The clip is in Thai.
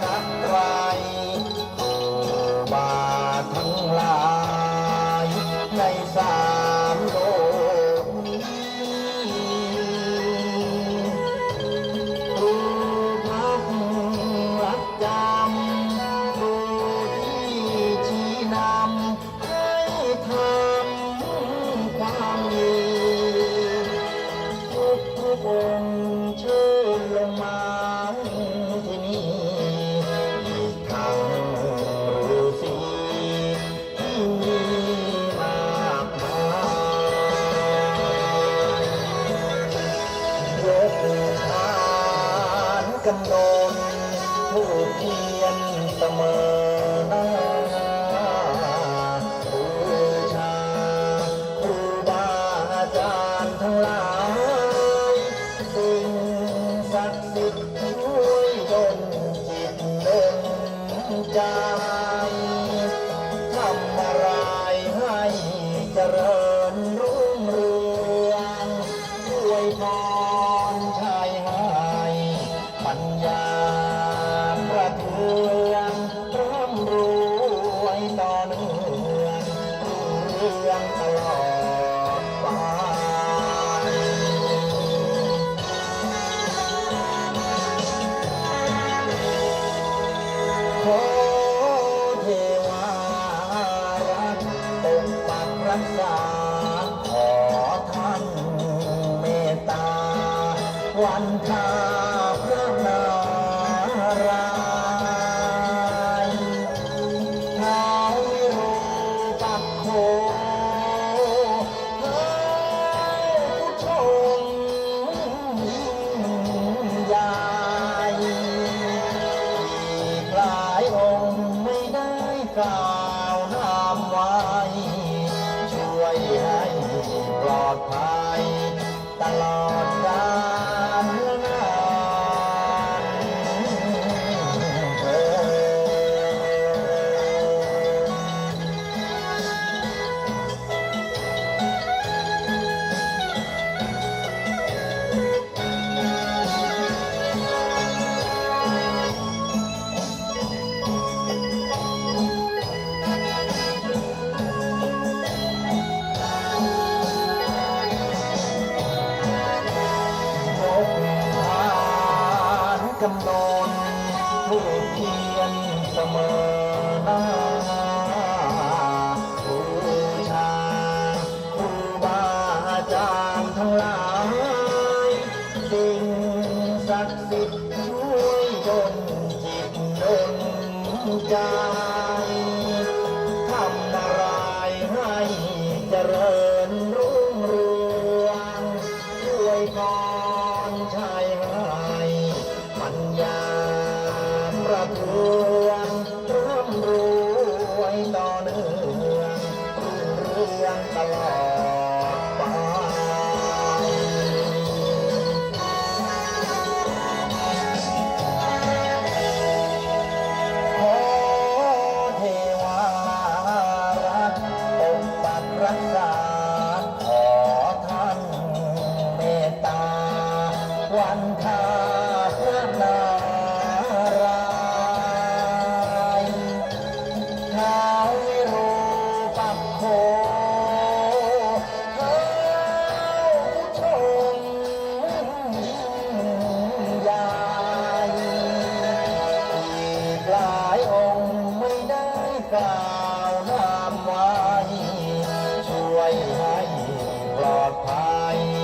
Mahatma กันโดนผู้เพียนเสมอหน้าบูชาครูบาอจารทั้งหลายสิ่งศักดิ์สิทธิ์ช่วยดลจิตดลใจทำอะไรให้เจริญ วันทาพระนารายท้าวโรปักโคพระผู้ชงยิ่งใหญ่หลายองค์ไม่ได้กล่าวนามไว้ ช่วยให้ปลอดภัยตลอด กำนนผู้เพียรเสมอ ญาประทุ ลอดภัย